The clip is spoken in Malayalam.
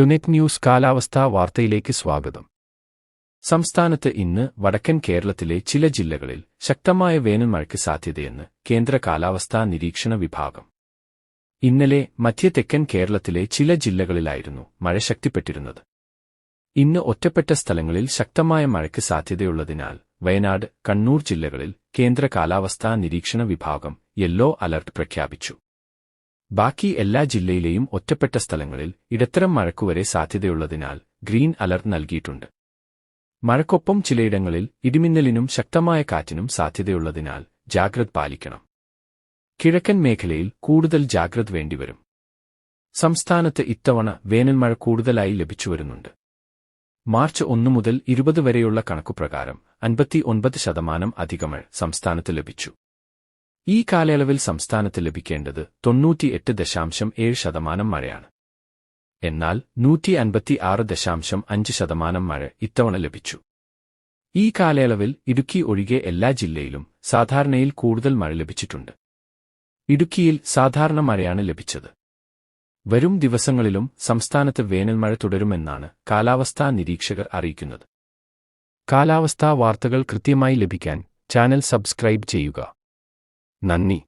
ടുനെറ്റ് ന്യൂസ് കാലാവസ്ഥാ വാർത്തയിലേക്ക് സ്വാഗതം. സംസ്ഥാനത്ത് ഇന്ന് വടക്കൻ കേരളത്തിലെ ചില ജില്ലകളിൽ ശക്തമായ വേനൽമഴയ്ക്ക് സാധ്യതയെന്ന് കേന്ദ്ര കാലാവസ്ഥാ നിരീക്ഷണ വിഭാഗം. ഇന്നലെ മധ്യ തെക്കൻ കേരളത്തിലെ ചില ജില്ലകളിലായിരുന്നു മഴ ശക്തിപ്പെട്ടിരുന്നത്. ഇന്ന് ഒറ്റപ്പെട്ട സ്ഥലങ്ങളിൽ ശക്തമായ മഴയ്ക്ക് സാധ്യതയുള്ളതിനാൽ വയനാട് കണ്ണൂർ ജില്ലകളിൽ കേന്ദ്ര കാലാവസ്ഥാ നിരീക്ഷണ വിഭാഗം യെല്ലോ അലർട്ട് പ്രഖ്യാപിച്ചു. ബാക്കി എല്ലാ ജില്ലയിലെയും ഒറ്റപ്പെട്ട സ്ഥലങ്ങളിൽ ഇടത്തരം മഴക്കുവരെ സാധ്യതയുള്ളതിനാൽ ഗ്രീൻ അലർട്ട് നൽകിയിട്ടുണ്ട്. മഴക്കൊപ്പം ചിലയിടങ്ങളിൽ ഇടിമിന്നലിനും ശക്തമായ കാറ്റിനും സാധ്യതയുള്ളതിനാൽ ജാഗ്രത പാലിക്കണം. കിഴക്കൻ മേഖലയിൽ കൂടുതൽ ജാഗ്രത വേണ്ടിവരും. സംസ്ഥാനത്ത് ഇത്തവണ വേനൽമഴ കൂടുതലായി ലഭിച്ചുവരുന്നുണ്ട്. മാർച്ച് ഒന്നു മുതൽ ഇരുപത് വരെയുള്ള കണക്കുപ്രകാരം അൻപത്തി ഒൻപത് ശതമാനം അധികമഴ സംസ്ഥാനത്ത് ലഭിച്ചു. ഈ കാലയളവിൽ സംസ്ഥാനത്ത് ലഭിക്കേണ്ടത് തൊണ്ണൂറ്റിയെട്ട് ദശാംശം ഏഴ് ശതമാനം മഴയാണ്. എന്നാൽ നൂറ്റി അൻപത്തി ആറ് ദശാംശം അഞ്ച് ശതമാനം മഴ ഇത്തവണ ലഭിച്ചു. ഈ കാലയളവിൽ ഇടുക്കി ഒഴികെ എല്ലാ ജില്ലയിലും സാധാരണയിൽ കൂടുതൽ മഴ ലഭിച്ചിട്ടുണ്ട്. ഇടുക്കിയിൽ സാധാരണ മഴയാണ് ലഭിച്ചത്. വരും ദിവസങ്ങളിലും സംസ്ഥാനത്ത് വേനൽമഴ തുടരുമെന്നാണ് കാലാവസ്ഥാ നിരീക്ഷകർ അറിയിക്കുന്നത്. കാലാവസ്ഥാ വാർത്തകൾ കൃത്യമായി ലഭിക്കാൻ ചാനൽ സബ്സ്ക്രൈബ് ചെയ്യുക. നന്ദി.